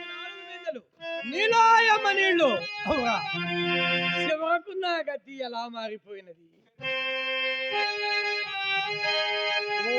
నాలుగు నీలాయమ్మ నీళ్ళు. గతి ఎలా మారిపోయినది? ఓ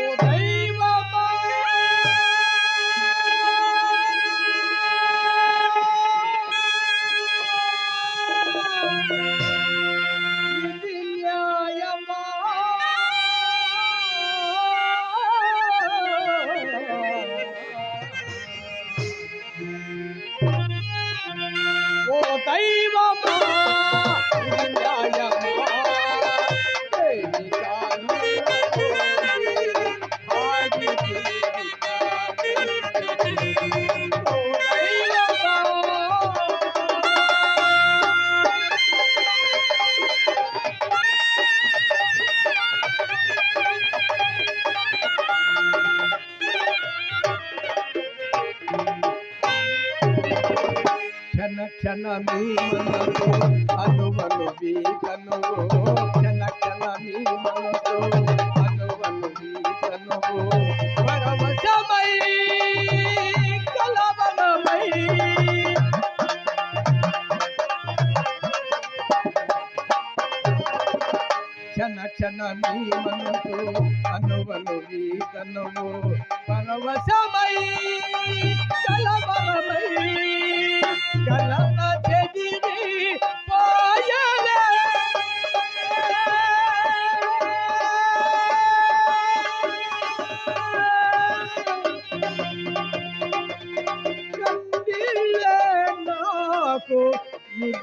క్షణ మీ మనసు అనువను వీకనువు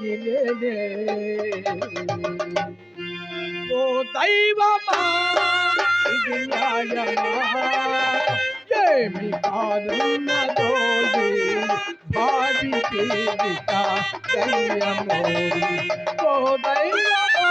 మిగిలేనే ఓ దైవమా ఇది న్యాయమా ఏమి కాదన్నదోది భావి పీడిత దయ్యమోది ఓ దైవమా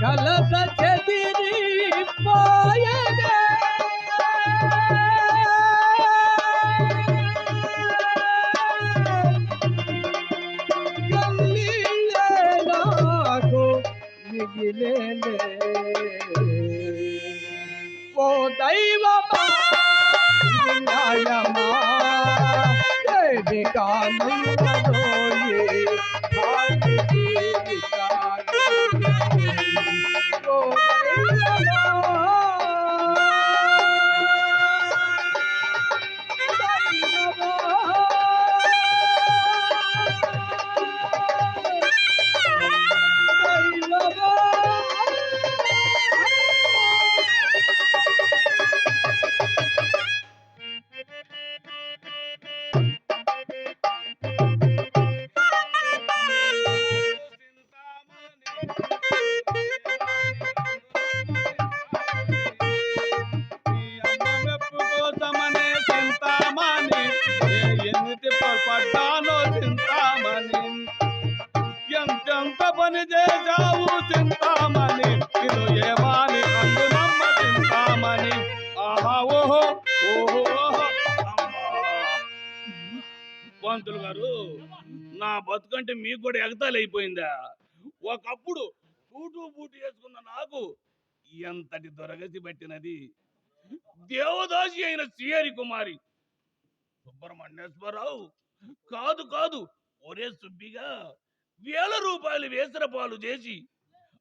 కలత చెదిరి పోయనే ఓ దైవమా దేవదాసి అయిన శ్రీహరి కుమారి. సుబ్రహ్మణ్యేశ్వరరావు కాదు కాదు ఒరే సుబ్బిగా వేల రూపాయలు వేసిన పాలు చేసి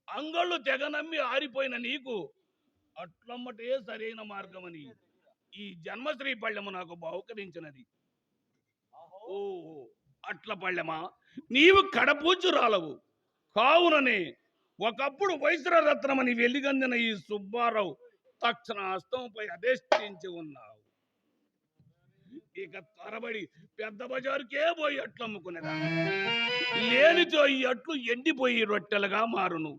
అంగళ్ళు తెగ నమ్మి ఆరిపోయిన నీకు అట్లమ్మటే సరైన మార్గమని ఈ జన్మశ్రీ పళ్ళెము నాకు బహుకరించినది. ఓ అట్ల పళ్ళెమా? నీవు కడపూచురాలవు కావుననే ఒకప్పుడు వైశ్వరరత్నమని వెలిగందిన ఈ సుబ్బారావు తక్షణ హస్తంపై అధిష్ఠించి ఉన్నావు. ఇక త్వరబడి పెద్ద బజారుకే పోయి అట్లు అమ్ముకునేదా? లేనితో ఈ అట్లు ఎండిపోయి రొట్టెలుగా మారును.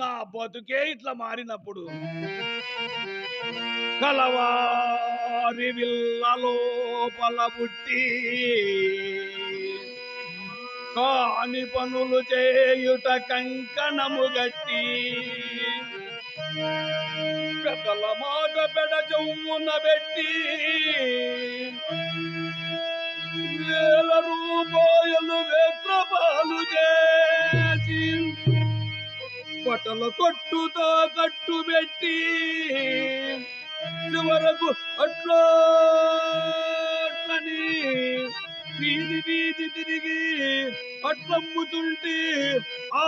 నా బతుకే ఇట్లా మారినప్పుడు కలవారి విల్లలో పలబుట్టి కాని పనులు చేయుట కంకణము గట్టి. పెద్దల మాట పెడ చెవున పెట్టి వేల రూపాయలు వేత్రపాలు చేసి బట్టల కొట్టుతో కట్టు పెట్టి చివరకు అట్లా అట్లని వీధి వీధి తిరిగి అట్లమ్ముతుంటే ఆ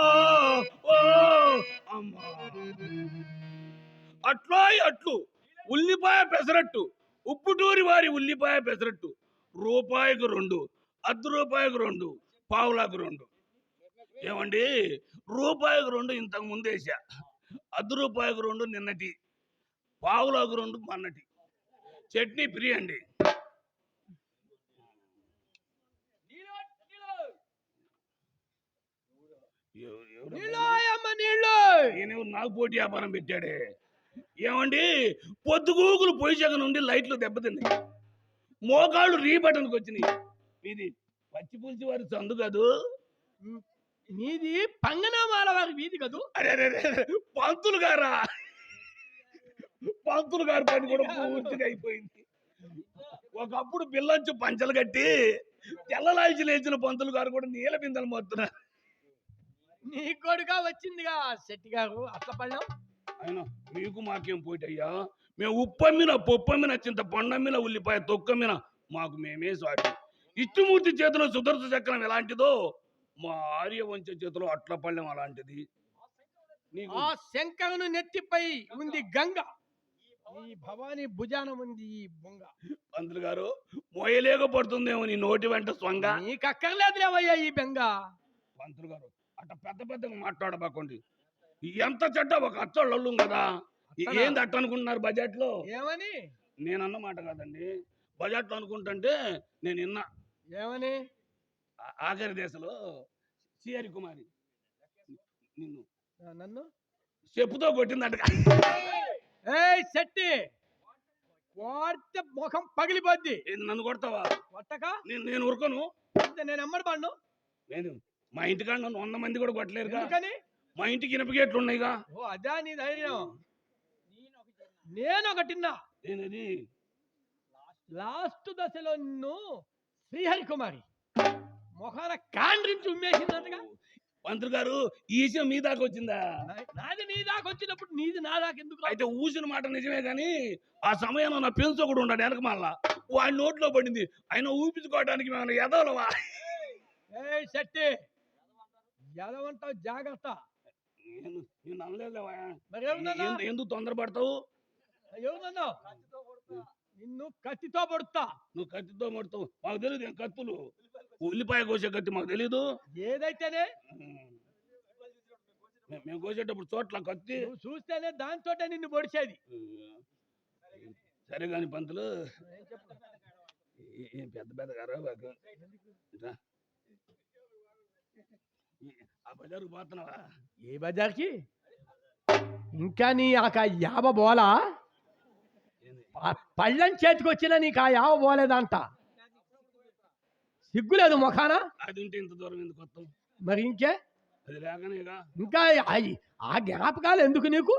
అట్లాయ్ అట్లు ఉల్లిపాయ పెసరట్టు. ఉప్పుటూరి వారి ఉల్లిపాయ పెసరట్టు. రూపాయికి రెండు అర్ధ రూపాయికి రెండు పావులకు రెండు. ఏమండి? రూపాయికి రెండు ఇంతకు ముందేసా అర్ధ రూపాయికి రెండు నిన్నటి. పావులకు రెండు మొన్నటి. చట్నీ ఫ్రీ అండి. ఎవ- ఎవరు? ఈయన నాకు పోటీ వ్యాపారం పెట్టాడే. ఏమండి? పొద్దుగూకులు పొయ్యి నుండి లైట్లు దెబ్బతిన్నాయి. మోకాళ్ళు రీ బటన్కి వచ్చినాయి. ఇది పచ్చి పులిచి వారి సందు కాదు? మీది పంగనామాల వారి వీధి కదూ? అరే అరే పంతులు గారా? పంతులు గారి పని కూడా పూర్తిగా అయిపోయింది. ఒకప్పుడు పిల్లొచ్చు పంచలు కట్టి తెల్లలాల్చి లేచిన పంతులు గారు కూడా నీల బిందెలు మొత్తున్నారు. నీ కొడుగా వచ్చిందిగా శెట్టి గారు అట్ల పళ్ళం. అయినా మీకు మాకేం పోటయ్యా మేము ఉప్పమ్మిన పొప్పమ్మిన చింత పండమ్మిన ఉల్లిపాయ తొక్కమ్మిన మాకు మేమే సాటి. ఇష్టమూర్తి చేతిలో సుదర్శ చక్రం ఎలాంటిదో మా ఆర్య వంశ చేతిలో అట్ల పళ్ళెం అలాంటిది. ఆ శంకరుని నెత్తిపై ఉంది గంగ. ఈ భవాని భుజాన ఉంది ఈ బొంగ. పంతులు గారు మోయలేకపోతుందేమో నీ నోటి వెంట స్వంగ. నీకు అక్కర్లేదులేవయ్యా ఈ బెంగ. పంతులు గారు అట్ట పెద్ద పెద్దగా మాట్లాడబాకండి. ఎంత చెడ్డ ఒక అచ్చోళ్ళు కదా? ఏంది అట్ట అనుకుంటున్నారు బడ్జెట్లో ఏమని? నేను అన్న మాట కాదండి. బడ్జెట్లో అనుకుంటుంటే నేను విన్నా ఏమని? ఆఖరి దేశంలో సిఆరి కుమారి నిన్ను. నన్ను? చెప్పుతో కొట్టిందంట. వాడితే ముఖం పగిలిపోద్ది. నన్ను కొడతావా? కొట్టక? నేను నేను ఉరకను నేను ఎమ్మడి పడ్ను. నేను మా ఇంటికాడ నన్ను వంద మంది కూడా కొట్టలేరుగా. ఎందుకని? మా ఇంటికి ఇనుప గేట్లు ఉన్నాయిగా. ఓ అదా నీ ధైర్యం. నేను ఒకటిన్నా నేనది. లాస్ట్ దశలో నిన్ను శ్రీహరి కుమారి మొహాన కాండ్రించి ఉమ్మేసిందంటగా? పంతులు గారు ఈ విషయం మీ దాకా వచ్చిందా? నాది నీ దాకా వచ్చినప్పుడు నీది నా దాకా ఎందుకు? అయితే ఊసిన మాట నిజమే కానీ ఆ సమయంలో నా పెన్సు ఒకడు ఉన్నాడు వెనక మళ్ళా వాడి నోట్లో పడింది. ఆయన ఊపించుకోవడానికి మేము ఎదవలవా ఏయ్ శెట్టి! ఎదవంటావు జాగ్రత్త. నేను నేను అనలేదులేవా మరి ఎవరున్నావు ఎందు- ఎందుకు తొందరపడతావు? ఎవరున్నావు నిన్ను? కత్తితో పడుతా నువ్వు కత్తితో మడతావు మాకు తెలియదు ఏం కత్తులు. ఉల్లిపాయ కోసే కత్తి మాకు తెలీదు. ఏదైతేనే. మేము కోసేటప్పుడు చోట్ల కత్తి. చూస్తేనే దాంతోటే నిన్ను పొడిచేది. సరే కాని పంతులు. ఏం పెద్ద పెద్ద గారా ఆ బజారుకు పోతున్నావా? ఏ బజార్కి? ఇంకా నీ ఆ యాబ బోలా? పళ్ళని చేతికి వచ్చినా నీకు ఆ యావ పోలేదంట సిగ్గులేదు ముఖాన? అది ఉంటే ఇంత దూరం ఎందుకు వస్తాం మరి ఇంకే? అది లేకనేగా ఇంకా ఆ- జ్ఞాపకాలు ఎందుకు నీకు?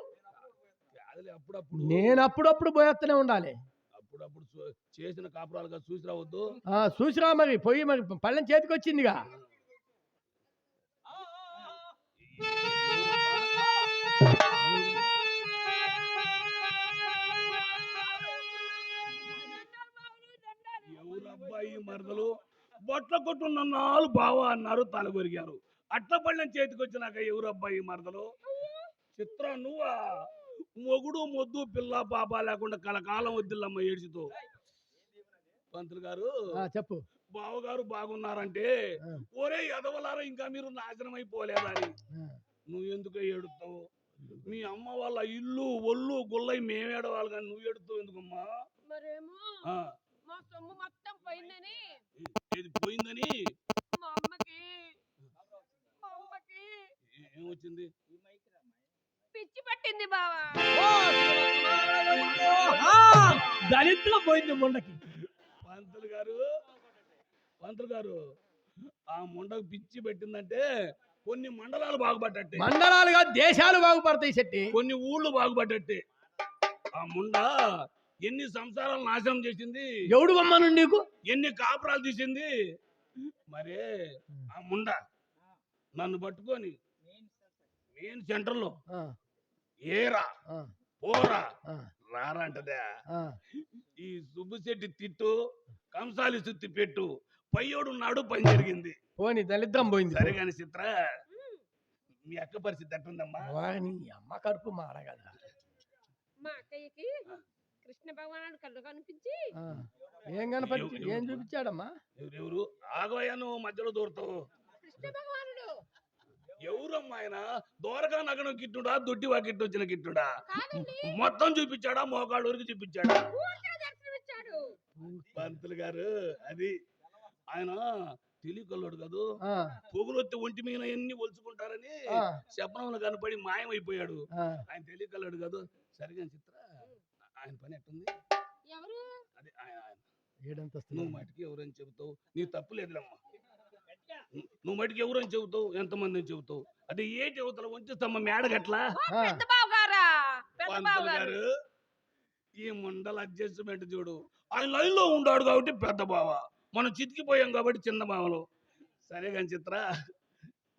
అప్పుడప్పుడు. నేను అప్పుడప్పుడు పోయేస్తూనే ఉండాలి. అప్పుడప్పుడు చేసిన కాపురాలుగా చూసి రావద్దు చూసిరా మరి పోయి మరి పళ్ళని చేతికి వచ్చిందిగా. అబ్బాయి మరదలు బొట్ల కొట్టున్న నాలు బావ అన్నారు తలగొరిగారు అట్ల పళ్ళెం చేతికి వచ్చినాక ఎవరు అబ్బాయి మరదలు? చిత్ర నువ్వా? మొగుడు మొద్దు పిల్ల పాప లేకుండా కలకాలం వద్దిల్లమ్మ ఏడ్చుతో. పంతులు గారు ఆ, చెప్పు. బావగారు బాగున్నారంటే. ఒరే ఎదవలారా ఇంకా మీరు నాశనం అయిపోలేదని నువ్వు ఎందుకు ఏడుస్తావు మీ అమ్మ వాళ్ళ ఇల్లు ఒళ్ళు గుల్లై మేము ఏడవాలి కానీ నువ్వు ఏడుతావు ఎందుకమ్మా? మరేమో? ఆ, మా సొమ్ము మొత్తం పోయిందని. ఏమొచ్చింది? పిచ్చి పట్టింది బావా. దరిద్రం పోయింది ముండకి. పంతులు గారు పంతులు గారు ఆ ముండకు పిచ్చి పెట్టిందంటే కొన్ని మండలాలు బాగుపడ్డట్టు. మండలాలుగా దేశాలు బాగుపడతాయి శెట్టి. కొన్ని ఊళ్ళు బాగుపడ్డట్టే. ఆ ముండ ఎన్ని సంసారాలు నాశనం చేసింది? ఎవడు బొమ్మను నీకు? ఎన్ని కాపురాలు తీసింది? మరే ఆ ముండ నన్ను పట్టుకొని మెయిన్ సెంటర్లో ఆ, ఏరా పోరా రారా అంటదే. ఈ సుబ్బుశెట్టి తిట్టు కంసాలి సుత్తి పెట్టు పయ్యోడు నాడు పని జరిగింది. పోనీ దరిద్రం పోయింది. సరే కాని చిత్ర మీ అక్క పరిస్థితి ఎట్టుందమ్మా? వాని అమ్మ కడుపు మాడ కదా మా అక్కయ్యకి కృష్ణ భగవానుడు కళ్ళు కనిపించి ఆ, ఏం కనపడి ఏం ఎవరు? చూపించాడమ్మా? ఎవరెవరు ఆగోయ్యా నువ్వు మధ్యలో దూరతావు. కృష్ణ భగవానుడు. ఎవరమ్మా ఆయన? దూరగా నగనం కిట్టుడా దొడ్డి వాకిట్టు వచ్చిన కిట్టుడా? మొత్తం చూపించాడా? మోకాళ్ళ వరకు చూపించాడా? పంతులు గారు అది ఆయన తెలియకల్లోడు కాదు. పొగులొత్తి ఒంటి మీద ఎన్ని ఒలుచుకుంటారని శపనంలో కనపడి మాయమైపోయాడు. ఆయన తెలియకల్లాడు కాదు. సరిగా చిత్ర ఆయన పని ఎట్టుంది? ఎవరు? అదే ఏడంతస్తులు. నువ్వు మటుకి ఎవరని చెబుతావు? నీ తప్పు లేదులమ్మా. ను- నువ్వు మటుకి ఎవరని చెబుతావు? ఎంతమంది అని చెబుతావు? అదే ఏ చెబుతావు? వంచిస్తమ్మ మేడగట్లా? పంతులు గారు ఈ ముండల అడ్జస్ట్మెంట్ చూడు. ఆయన లైన్లో ఉన్నాడు కాబట్టి పెద్ద బావ. మనం చితికిపోయాం కాబట్టి చిన్న బావలు. సరే కానీ చిత్ర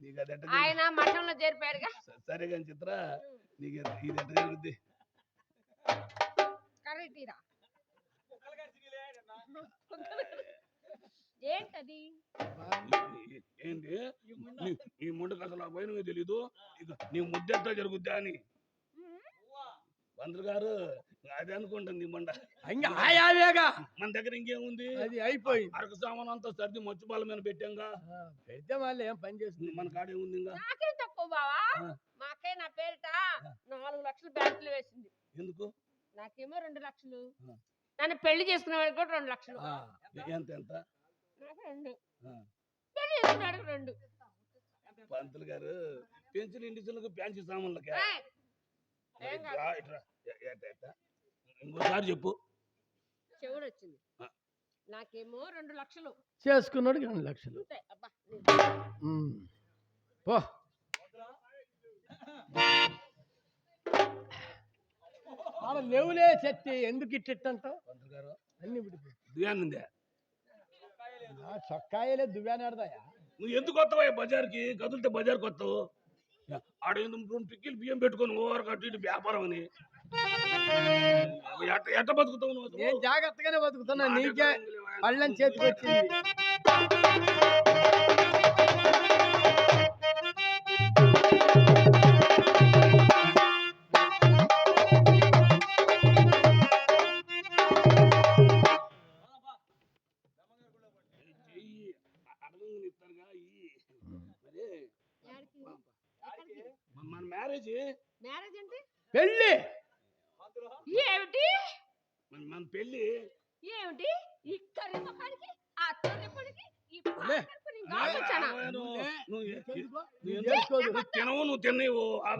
నీకు ఆయన మఠంలో సరే కానీ చిత్ర నీకు ఇది ఇది ఎట్ట జరుగుద్ది కరెక్టీరా ఏంటది? ఏ- ఏంది నీ- ఈ ముండకు అసలు పైన తెలీదు. ఇక నీ ముద్దెట్ట జరుగుద్దా అని. పంతులు గారు అది అనుకుంటుంది ముండ ఆయావేగా మన దగ్గర ఇంకేముంది? అది అయిపోయింది. అరకు సామాన్ అంతా సర్ది మచ్చుపాల మీద పెట్టాంగా. పెడితే వాళ్ళు ఏం పని చేస్తుంది మన కాడే ఉంది ఇంకా? నాకేం తక్కువ బావా? ఆ. మా అక్కయ్య నా పేరిట నాలుగు లక్షలు బ్యాంకులో వేసింది. ఎందుకు? నాకేమో రెండు లక్షలు. నన్ను పెళ్ళి చేసుకునే వాడికి కూడా రెండు లక్షలు. ఎంత ఎంత? నాకు రెండు. పెళ్ళి చేసుకునే వాడికి రెండు. పంతులు గారు పెన్షన్ ఇండిషన్లకు ఫ్యాన్సీ సామాన్లకే? ఇంకోసారి చెప్పు. చెవుడు వచ్చింది. నాకేమో రెండు లక్షలు. చేసుకున్నాడు రెండు లక్షలు. పో. ఆడ లేవులే చెట్టి ఎందుకు ఇట్టిట్టంటావు అన్ని ఉందే నా చొక్కాయలే నువ్వు ఎందుకు వస్తావా బజార్కి? కదిలితే బజార్కి వస్తావు? ఆడ రెండు పిక్కిలు బియ్యం పెట్టుకొని ఓవర్ కట్టు ఇటు వ్యాపారం అని? ఎట్ట ఎట్ట బతుకుతావు నువ్వు? నేను జాగ్రత్తగానే బతుకుతున్నా. నీకే? పళ్ళని చేతికి వచ్చింది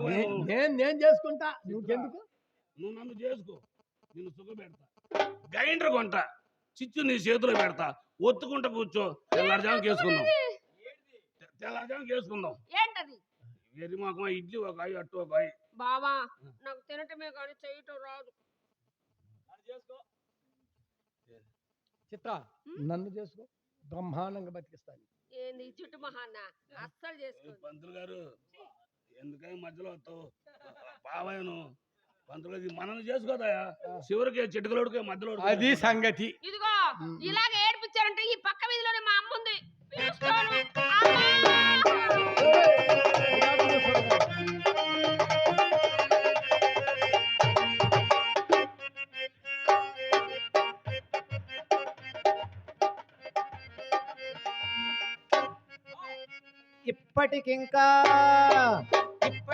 నేను నేను చేసుకుంటా. నువ్వుకెందుకు నువ్వు నన్ను చేసుకో. నిన్ను సుఖ పెడతా. గ్రైండర్ కొంట. చిచ్చు నీ చేతిలో పెడతా. ఒత్తుకుంటా కూర్చో. తెల్లారుజాము చేసుకుందాం. తెల్లారుజాము చేసుకుందాం. ఏంటది? మాకు? ఇడ్లీ ఒక అయ్యి అట్టు ఒక అయ్యి బావా నాకు తినటమే కానీ చేయటం రాదు. చిత్ర నన్ను చేసుకో. బ్రహ్మాండంగా బతికిస్తాను. ఏంది ఈ చుట్టు మహాన్న అస్సలు చేసుకో. పంతులు గారు ఎందుకని మధ్యలో వస్తావు? బావాయను పంతులు గారు మనల్ని చేసుకోదాయా? చివరికి చిట్టుకలోడికే మధ్యలో అది సంగతి. ఇదిగో. ఇలాగ ఏడిపించారంటే ఈ పక్క వీధిలోనే మా అమ్మ ఉంది. పిలుస్తాను.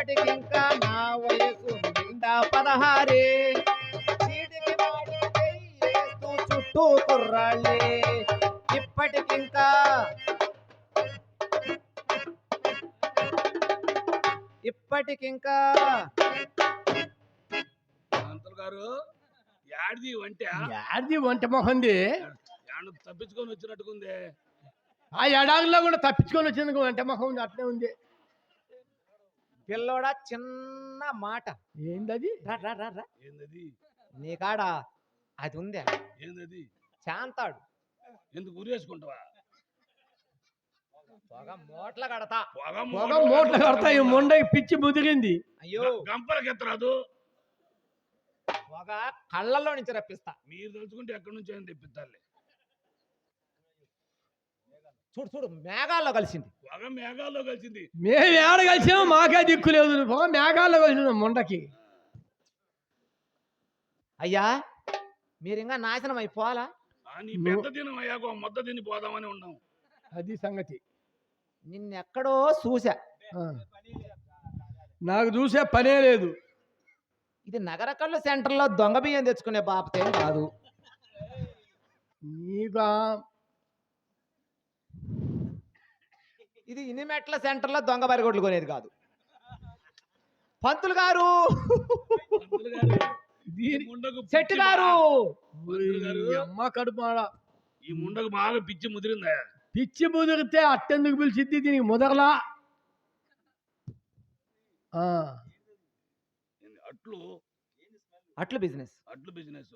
ఇప్పటికింకా నా వయసు నిండా పదహారే. చీటికి చుట్టూ కుర్రాళ్ళే. ఇప్పటికింకా ఇప్పటికింకా పంతులు గారు యాడిది వంట? యాడిది వంట మొహంది? యాడ తప్పించుకొని వచ్చినట్టుకుందే. ఆ ఎడారిలో కూడా తప్పించుకొని వచ్చింది వంట మొహం ఉంది అట్లే ఉంది. పిల్లోడా చిన్న మాట. ఏందది? రా రా రా రా. ఏందది? నీ కాడ? అది ఉందే. ఏందది? శాంతాడు. ఎందుకు ఉరేసుకుంటావా బాగా మూట్ల కడతా. పొగ పొగ మూటలు కడతాయి ముండకి పిచ్చి ముదిరింది అయ్యో. గంపలకి ఎత్తరాదు? పొగ కళ్ళల్లో నుంచి రప్పిస్తా మీరు తలుచుకుంటే ఎక్కడి నుంచి అయినా తెప్పిస్తారులే చూడు చూడు మేఘాల్లో కలిసింది. పొగ మేఘాల్లో కలిసింది. మేము ఏడ కలిసాము మాకే దిక్కు లేదు. పొగ మేఘాల్లో కలిసిన ముండకి. అయ్యా మీరు ఇంకా నాశనం అయిపోవాలా? ఆ నీ పెద్ద దినం అయ్యాక ఓ ముద్ద తిని పోదామని ఉన్నాం. అది సంగతి. నిన్నెక్కడో చూసా ఆ. నాకు చూసే పనే లేదు. ఇది నగర కళ్ళు సెంటర్లో దొంగ బియ్యం తెచ్చుకునే బాపతేం కాదు. నీకు ఆ- ఇది ఇనిమెట్ల సెంటర్లో దొంగ బరిగొడ్లు కొనేది కాదు. పంతులు గారు! చెట్టు గారు అమ్మ ఈ ముండకు బాగా పిచ్చి ముదిరిందా? పిచ్చి ముదిరితే అట్టెందుకు పిలిచిద్ది దీనికి ముదరలా? అట్లు? అట్లు బిజినెస్. అట్లు బిజినెస్?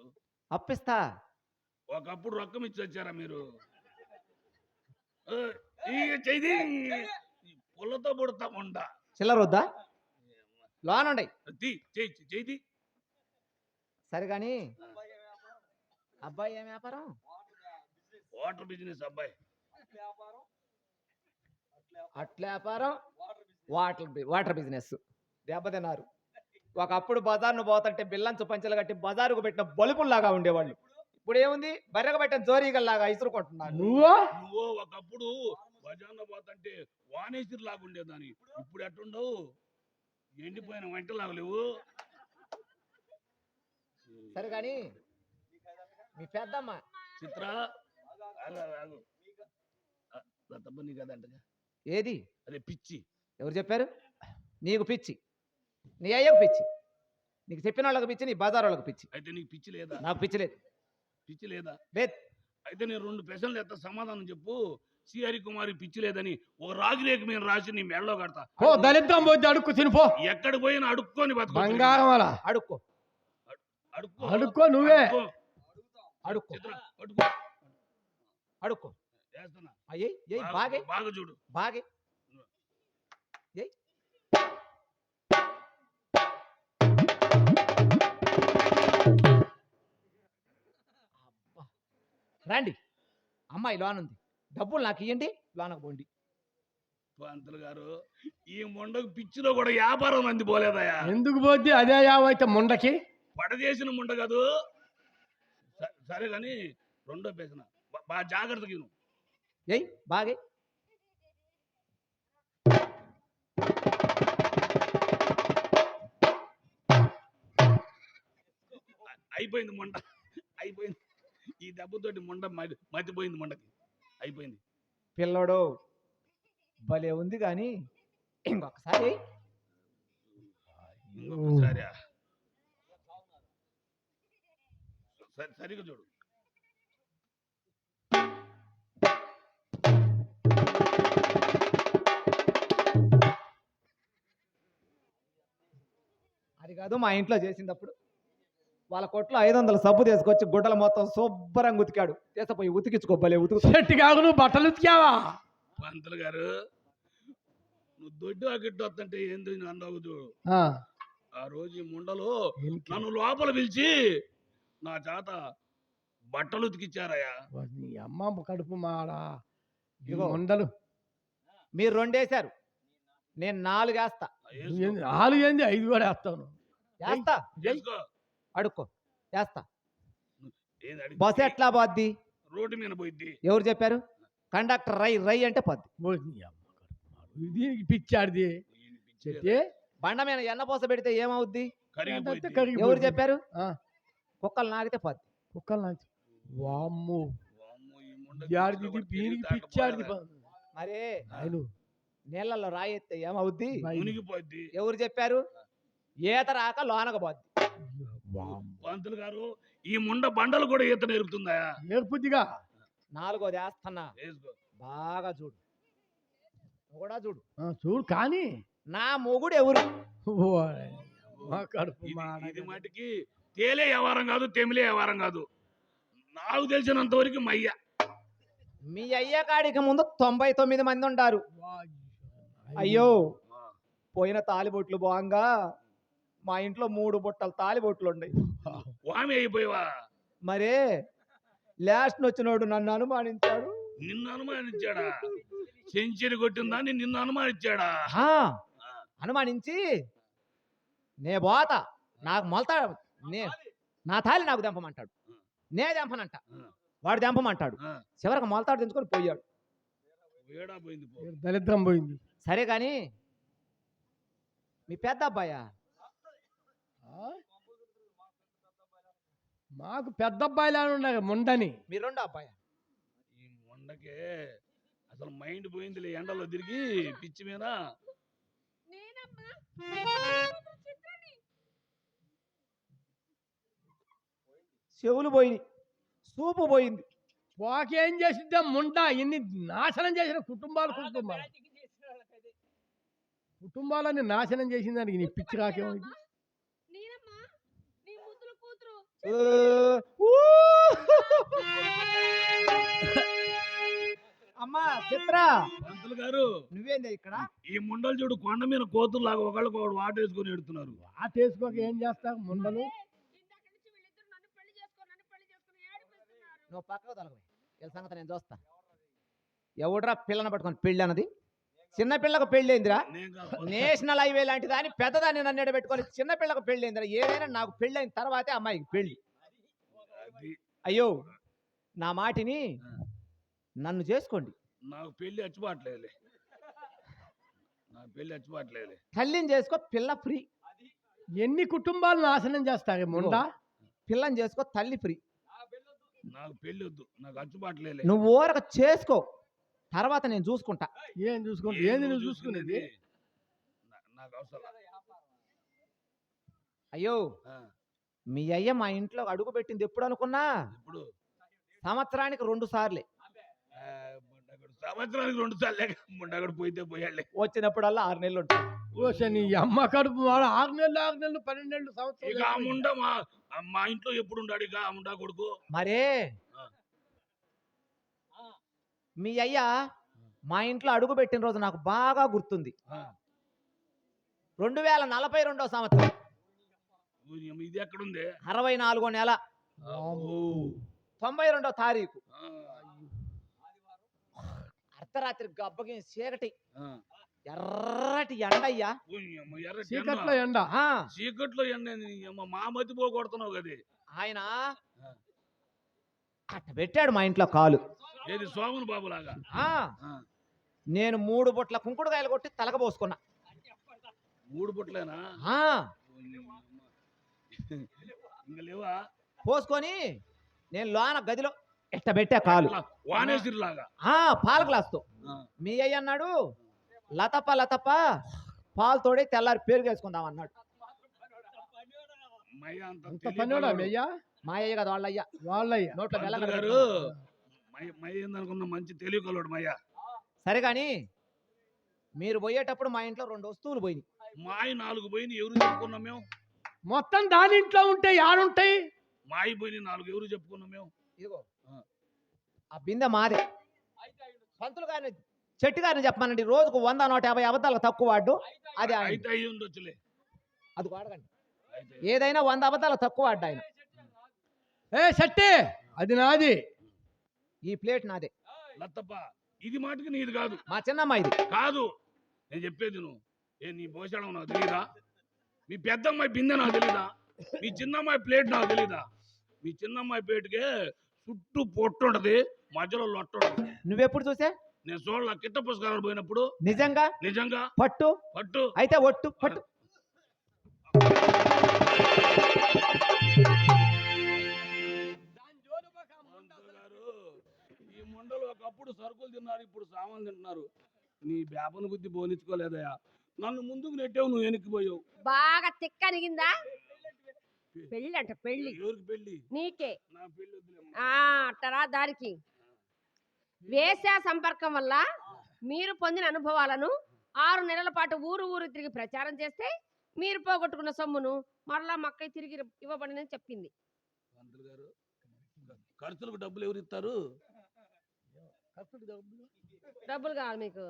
అప్పిస్తా. ఒకప్పుడు రొక్కం ఇచ్చి వచ్చారా మీరు? పుల్లతో పుడతా ఉండ. చిల్లర వద్దా లోన్ ఉండే తీ చెయ్యి చెయ్యి సరే కానీ అబ్బాయి ఏం వ్యాపారం? వాటర్ బిజినెస్ అబ్బాయి. అట్ల వ్యాపారం? వాటర్ బి- వాటర్ బిజినెస్. దెబ్బతిన్నారు. ఒకప్పుడు బజార్ను పోతుంటే బిల్లంచు పంచలు కట్టి బజారుకు పెట్టిన బలుపుల్లాగా ఉండేవాళ్ళు. ఇప్పుడు ఏముంది బర్రెగా పెట్టిన జోరీగల్లాగా ఇసురుకుంటున్నారు. నువ్వు? నువ్వు ఒకప్పుడు బజార్లో పోతుంటే వానేశ్వరి లాగా ఉండేదాని ఇప్పుడు? ఎట్టుండవు? ఎండిపోయిన వంటలాగా లేవు. సరే కానీ మీ పెద్దమ్మ. చిత్ర కదంటగా ఏది? అదే పిచ్చి. ఎవరు చెప్పారు? నీకు పిచ్చి. నీ అయ్యకు పిచ్చి. నీకు చెప్పిన వాళ్ళకి పిచ్చి నీ బజార్ వాళ్ళకి పిచ్చి. అయితే నీకు పిచ్చి లేదా? నాకు పిచ్చి లేదు. పిచ్చి లేదా? లేదు. అయితే నేను రెండు ప్రశ్నలు ఎత్తా సమాధానం చెప్పు. శ్రీహరి కుమారి పిచ్చి లేదని ఒక రాగి రేఖ మీద రాసి నీ మెడలో కడతా. పో దళిద్దాం పోతే అడుక్కు తినిపో ఎక్కడ పోయినా అడుక్కొని బతుకు. బంగారం అలా. అడుక్కో. అడుక్కో. అడుక్కో నువ్వే. అడుక్కో. అడుక్కో. అడుక్కో. అయ్యి ఏయ్ బాగా- బాగే. చూడు. బాగే. ఏయ్. అబ్బా. రండి. అమ్మాయి లోన్ ఉంది డబ్బులు నాకు ఇవ్వండి లోనకు పోండి. పంతులు గారు ఈ ముండకు పిచ్చిలో కూడా వ్యాపారం మంది పోలేదయా ఎందుకు పోతే అదే యావైతే ముండకి? పడదేసిన ముండ కాదు. స- సరే కానీ రెండో బా- బాగా జాగ్రత్తగా విను. ఏయ్ బాగే. అయిపోయింది ముండ. అయిపోయింది. ఈ దెబ్బతోటి ముండ మతి- మతిపోయింది ముండకి. అయిపోయింది. పిల్లడు భలే ఉంది కానీ ఇంకొకసారి ఇంకొకసారి? చూడు. అది కాదు మా ఇంట్లో చేసినప్పుడు వాళ్ళ కొట్లో ఐదు వందల సబ్బు తీసుకొచ్చి గుడ్డలు మొత్తం శుభ్రంగా ఉతికాడు. చేసపోయి ఉతికించుకో భలే ఉతుకు చెట్టు కాకు నువ్వు బట్టలు ఉతికావా? పంతులు గారు నువ్వు దొడ్డు అగిట్టు వస్తుంటే ఏంది అన్నావు చూడు. ఆ, ఆ రోజు ఈ ముండలో? నన్ను లోపల పిలిచి నా చేత బట్టలు ఉతికిచ్చారయ్యా. నీ అమ్మ కడుపు మాడ. ఈ ఇదిగో. ముండలు. మీరు రెండేశారు. నేను నాలుగు వేస్తా? నాలుగు ఏంది ఐదు కూడా వేస్తాను. వేస్తా. అడుక్కో వేస్తా అడిగి- బస్సు ఎట్లా పోద్ది? రోడ్డు మీద పోయిద్ది. ఎవరు చెప్పారు? కండక్టర్ రై రై అంటే పోద్ది. దీనికి పిచ్చాడిది. బండ మీద ఎన్న పోస పెడితే ఏమవుద్ది? ఎవరు చెప్పారు. కుక్కలు నాగితే పోద్ది. కుక్కలు వామ్ము. పిచ్చిలో దీనికి పిచ్చాడిది? మరే ఆయన నీళ్ళల్లో రాయి ఎత్తే ఏమవుద్ది ఎవరు చెప్పారు? ఈత రాక లోనక పోద్ది. వామ్ము పంతులు గారు ఈ ముండ బండలు కూడా ఈత నేర్పుతుందా? నేర్పుద్దిగా. నాలుగోది వేస్తున్నా వేసుకో. బాగా చూడు. కూడా చూడు. ఆ, చూడు కానీ నా మొగుడు ఎవరు? ఇది మటుకి తేలే వ్యవహారం కాదు తెమిలే వ్యవహారం కాదు. నాకు తెలిసినంత వరకు మయ్య. మీ అయ్య కాడికి ముందు తొంభై తొమ్మిది మంది ఉంటారు. అయ్యో పోయిన తాలిబొట్లు బాగా. మా ఇంట్లో మూడు బుట్టలు తాలిబొట్లు ఉన్నాయి వామి అయిపోయావా? మరే లాస్ట్ వచ్చినోడు నన్ను అనుమానించాడు. నిన్ను అనుమానించాడా? సెంచరీ కొట్టిందా నిన్ను అనుమానించాడా? ఆ, అనుమానించి నే పోతా నాకు మొలతా నే నా తాలి నాకు దెంపమంటాడు. నే దెంపనంట. వాడు దెంపమంటాడు. చివరికి మొలతాడు తెంచుకొని పోయాడు. వేడా పోయింది పో. దరిద్రం పోయింది. సరే కానీ మీ పెద్ద అబ్బాయా? మాకు పెద్ద అబ్బాయిలా ఉన్నాయి ముండని మీ రెండో అబ్బాయా? ఈ మొండకే అసలు మైండ్ పోయిందిలే ఎండలో తిరిగి పిచ్చి మీద. చెవులు పోయినాయి సూపు పోయింది. పోకేం చేసిద్దా ముండ? ఇన్ని నాశనం చేసిన కుటుంబాలు కుటుంబాలు కుటుంబాలన్నీ నాశనం చేసిన దానికి నీ పిచ్చి రాకేమైంది? అమ్మా చిత్ర. పంతులు గారు నువ్వేంది ఇక్కడ? ఈ ముండలు చూడు కొండ మీద కోతుల్లాగా ఒకళ్ళకి ఒకడు వాటేసుకుని ఎడుతున్నారు ఆటేసుకోక ఏం చేస్తా ముండలు? నువ్వు పక్కకు తొలగవే. వీళ్ళ సంగతి నేను చూస్తా. ఎవడ్రా పిల్లని పట్టుకొని పెళ్ళి అన్నది చిన్న పిల్లకు పెళ్ళి అయిందిరా నేను కాదు. నేషనల్ హైవే లాంటి దాని పెద్దదాన్ని నన్ను ఎడబెట్టుకొని చిన్న పిల్లకు పెళ్ళి అయిందిరా ఏదైనా నాకు పెళ్ళి అయిన తర్వాతే అమ్మాయికి పెళ్ళి. అది. అయ్యో నా మాటిని నన్ను చేసుకోండి. నాకు నాకు పెళ్ళి అచ్చిపాట్లేదులే తల్లిని చేసుకో పిల్ల ఫ్రీ. ఎన్ని కుటుంబాలు నాశనం చేస్తాయి ముండ? పిల్లని చేసుకో తల్లి ఫ్రీ. నాకు పెళ్ళి వద్దు నాకు నువ్వు ఊరక చేసుకో. తర్వాత నేను చూసుకుంటా. ఏం చూసుకుంటా? ఏంది నువ్వు చూసుకునేది? నా- నాకు అవసరం అయ్యో మీ అయ్య మా ఇంట్లో అడుగు పెట్టింది ఎప్పుడు అనుకున్నా? ఇప్పుడు సంవత్సరానికి రెండు సార్లే. సంవత్సరానికి రెండు సార్లు ముండగడు పోయితే పోయాలే వచ్చినప్పుడల్లా ఆరు నెలలు ఉంటాయి ఓసే నీ అమ్మ కడుపు వాడు ఆరు నెలలు ఆరు నెలలు పన్నెండు నెలలు ఇక ఆ సంవత్సరం ముండ మా ఇంట్లో ఎప్పుడు ఉండాడు? ఇక ఆ ముండా కొడుకు? మరే. మీ అయ్య మా ఇంట్లో అడుగు పెట్టిన రోజు నాకు బాగా గుర్తుంది. రెండు వేల నలభై రెండో సంవత్సరం. ఊరి- ఇది ఎక్కడుంది? అరవై నాలుగో నెల. తొంభై రెండో తారీఖు. అర్ధరాత్రి గబ్బకి చీకటి. ఎర్రటి అమ్మ ఎర్రటి చీకట్లో ఎండ. ఎండ. చీకట్లో ఎండ మా మతి పోగొడుతున్నావు కదే. ఆయన అట్ట పెట్టాడు మా ఇంట్లో కాలు. ఏది సోమన్ నేను మూడు బుట్ల కుంకుడుకాయలు కొట్టి తలగబోసుకున్నా మూడు పుట్లేనా ఆ, ఇంకా లేవా? పోసుకొని నేను లోన గదిలో ఇట్ట పెట్టా కాలు. వానేసిరి లాగా ఆ పాల గ్లాస్తో. మీ అయ్య అన్నాడు లతప్ప లతప్ప పాలు తోడి తెల్లారి పేరు వేసుకుందాం అన్నాడు. మా అయ్య? కదా వాళ్ళ అయ్య. వాళ్ళయ్య నోట్లో మయ్య మయ్య ఏందనుకున్న మంచి తెలియకలోడు మయ్య. సరే కానీ మీరు పోయేటప్పుడు మా ఇంట్లో రెండు వస్తువులు పోయినాయి. మాయి నాలుగు పోయిన ఎవరు చెప్పుకున్నాం మేము? మొత్తం దాని ఇంట్లో ఉంటే యాడుంటాయి? మాయి పోయిన నాలుగు ఎవరు చెప్పుకున్నాం మేము? ఇదిగో. ఆ. బిందె మాదే. పంతులు గారిని చెట్టు గారిని చెప్పమనండి. రోజుకు వంద నూట యాభై అబద్ధాలకు తక్కువ వాడు అది. అయితే అయ్యి ఉండొచ్చులే. అది వాడకండి. ఏదైనా వంద అబద్ధాలకు తక్కువ వాడు ఆయన. ఏ సట్టే అది నాది. ఈ ప్లేట్ నాదే. లత్తప్ప ఇది మాటకి నీది కాదు. మా చిన్నమ్మ ఇది. కాదు. నేను చెప్పేది నువ్వు ఏ నీ భోజనం నాకు తెలీదా? మీ పెద్దమ్మాయి బిందె నాకు తెలీదా? మీ చిన్నమ్మాయి ప్లేట్ నాకు తెలీదా? మీ చిన్నమ్మాయి ప్లేట్కే చుట్టూ పొట్టు ఉంటది మధ్యలో లొట్ట ఉంటది. నువ్వెప్పుడు చూసే? నేను చూడాల కిట్ట పుస్తకాలు పోయినప్పుడు. నిజంగా? నిజంగా? పట్టు? పట్టు. అయితే ఒట్టు పట్టు. ముండలు ఒకప్పుడు సరుకులు తిన్నారు ఇప్పుడు సామాన్లు తింటున్నారు. నీ బేపన బుద్ధి బోనిచ్చుకోలేదయా నన్ను ముందుకు నెట్టావు నువ్వు వెనక్కి పోయావు. బాగా తిక్కనిగిందా పెళ్ళి అంట పెళ్ళి. ఎవరికి పెళ్ళి నీకే. నా అట్టరా దానికి వేశ్య సంపర్కం వల్ల మీరు పొందిన అనుభవాలను ఆరు నెలల పాటు ఊరు ఊరు తిరిగి ప్రచారం చేస్తే మీరు పోగొట్టుకున్న సొమ్మును మరలా మక్కై తిరిగి ఇవ్వబడిందని చెప్పింది. ఖర్చులకు డబ్బులు ఎవరు ఇస్తారు? ఖర్చులు డబ్బులు. డబ్బులు కావాలి మీకు.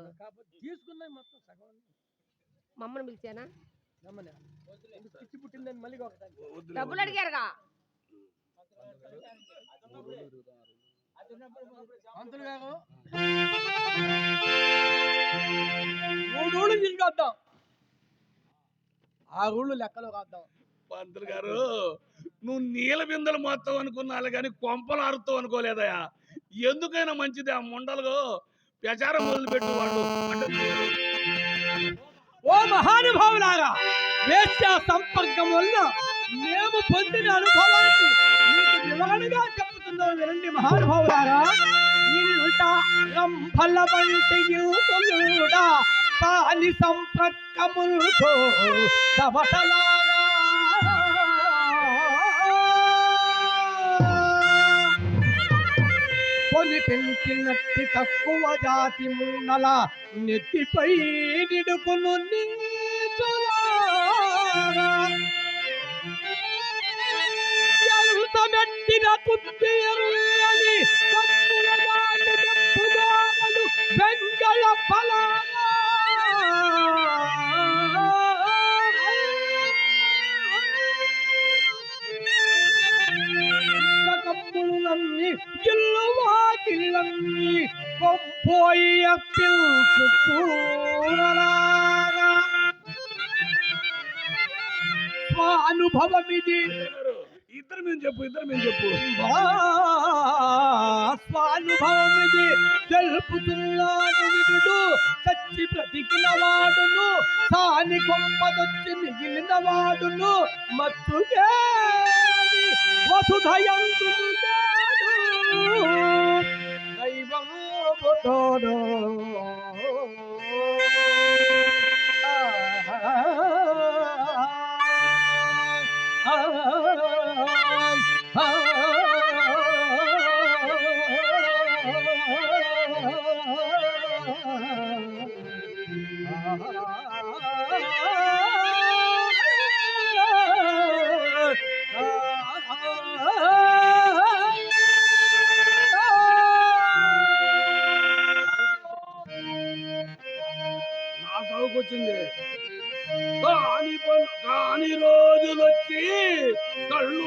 తీసుకున్నాయి మొత్తం సగం మమ్మల్ని పిలిచానా? నమ్మనే పిచ్చి పుట్టిందని మళ్ళీ డబ్బులు. అడిగారుగా? పంతులు గారు. మూడు ఊళ్ళు తీసుకొద్దాం ఆ ఊళ్ళు లెక్కలో రాద్దాం. పంతులు గారు నువ్వు నీల బిందెలు మొత్తం అనుకున్నాను కానీ కొంపలు అరుతావు అనుకోలేదయా ఎందుకైనా మంచిది. ఆ ముండలు ప్రచారం మొదలుపెట్టు వాళ్ళు ఓ మహానుభావులారా వేశ్య సంపర్కం వల్ల మేము పొందిన అనుభవాన్ని మీకు వివరణగా చెప్తున్నాం వినండి మహానుభావులారా. ఇంట రంభల వంటి తాని పెంచినట్టి తక్కువ జాతి మున్నల నెత్తిపై నిడుకును నీచులారా. ఎంత మెట్టిన అప్పిల్చుకోరాగా స్వానుభవమిది. గారు, ఇద్దరు మేము చెప్పు ఇద్దరు మేము చెప్పు. స్వానుభవమిది. తెలుపుతున్నాను వినుడు చచ్చి బ్రతికిన వాడును సాని కొంపదొచ్చి మిగిలిన వాడును మత్తుగా వసుధయంతుడు దైవం తోడు నా సాగుకొచ్చింది కాని పను కాని రోజులొచ్చి కళ్ళు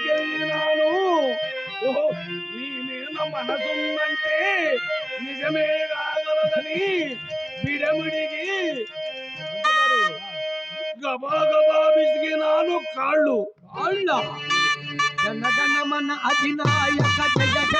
దానింటికి నీ మీద మనసుందంటే నిజమే కాగలదని బిడమిడికి గబా గబా విసిగినాను కాళ్ళు. కాళ్ళ? జనగణమన అధినాయక జగ